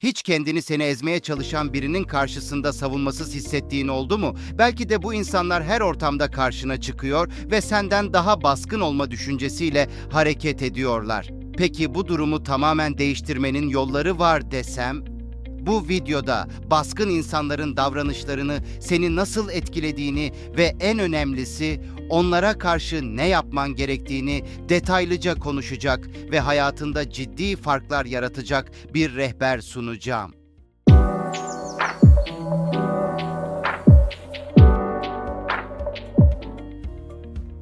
Hiç kendini seni ezmeye çalışan birinin karşısında savunmasız hissettiğin oldu mu? Belki de bu insanlar her ortamda karşına çıkıyor ve senden daha baskın olma düşüncesiyle hareket ediyorlar. Peki bu durumu tamamen değiştirmenin yolları var desem? Bu videoda baskın insanların davranışlarını seni nasıl etkilediğini ve en önemlisi onlara karşı ne yapman gerektiğini detaylıca konuşacak ve hayatında ciddi farklar yaratacak bir rehber sunacağım.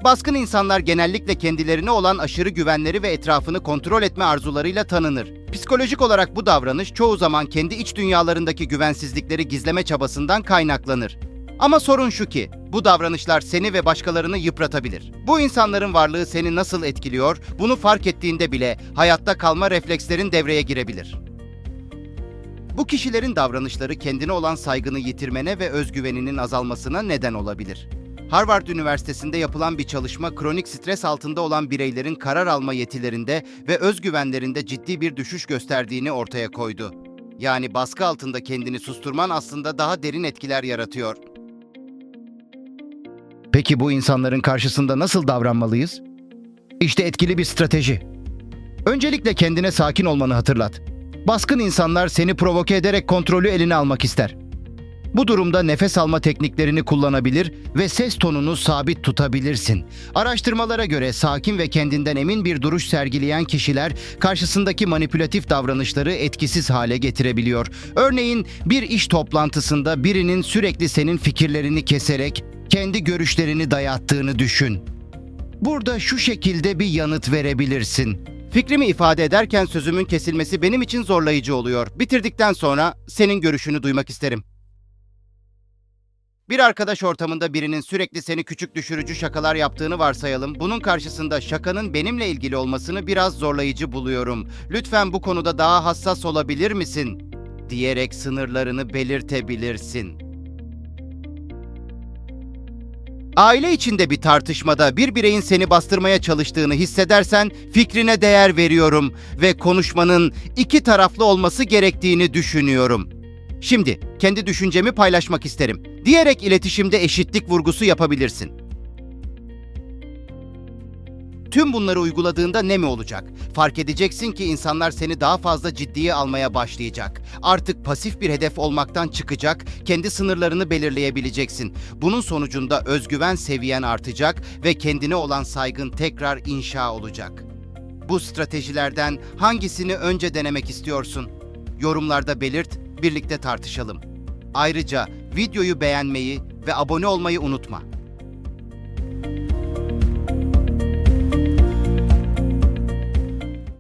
Baskın insanlar genellikle kendilerine olan aşırı güvenleri ve etrafını kontrol etme arzularıyla tanınır. Psikolojik olarak bu davranış çoğu zaman kendi iç dünyalarındaki güvensizlikleri gizleme çabasından kaynaklanır. Ama sorun şu ki, bu davranışlar seni ve başkalarını yıpratabilir. Bu insanların varlığı seni nasıl etkiliyor, bunu fark ettiğinde bile hayatta kalma reflekslerin devreye girebilir. Bu kişilerin davranışları kendine olan saygını yitirmene ve özgüveninin azalmasına neden olabilir. Harvard Üniversitesi'nde yapılan bir çalışma kronik stres altında olan bireylerin karar alma yetilerinde ve özgüvenlerinde ciddi bir düşüş gösterdiğini ortaya koydu. Yani baskı altında kendini susturman aslında daha derin etkiler yaratıyor. Peki bu insanların karşısında nasıl davranmalıyız? İşte etkili bir strateji. Öncelikle kendine sakin olmanı hatırlat. Baskın insanlar seni provoke ederek kontrolü eline almak ister. Bu durumda nefes alma tekniklerini kullanabilir ve ses tonunu sabit tutabilirsin. Araştırmalara göre sakin ve kendinden emin bir duruş sergileyen kişiler karşısındaki manipülatif davranışları etkisiz hale getirebiliyor. Örneğin bir iş toplantısında birinin sürekli senin fikirlerini keserek kendi görüşlerini dayattığını düşün. Burada şu şekilde bir yanıt verebilirsin. Fikrimi ifade ederken sözümün kesilmesi benim için zorlayıcı oluyor. Bitirdikten sonra senin görüşünü duymak isterim. Bir arkadaş ortamında birinin sürekli seni küçük düşürücü şakalar yaptığını varsayalım. Bunun karşısında şakanın benimle ilgili olmasını biraz zorlayıcı buluyorum. Lütfen bu konuda daha hassas olabilir misin? diyerek sınırlarını belirtebilirsin. Aile içinde bir tartışmada bir bireyin seni bastırmaya çalıştığını hissedersen fikrine değer veriyorum ve konuşmanın iki taraflı olması gerektiğini düşünüyorum. Şimdi kendi düşüncemi paylaşmak isterim. Diyerek iletişimde eşitlik vurgusu yapabilirsin. Tüm bunları uyguladığında ne mi olacak? Fark edeceksin ki insanlar seni daha fazla ciddiye almaya başlayacak. Artık pasif bir hedef olmaktan çıkacak, kendi sınırlarını belirleyebileceksin. Bunun sonucunda özgüven seviyen artacak ve kendine olan saygın tekrar inşa olacak. Bu stratejilerden hangisini önce denemek istiyorsun? Yorumlarda belirt, birlikte tartışalım. Ayrıca videoyu beğenmeyi ve abone olmayı unutma.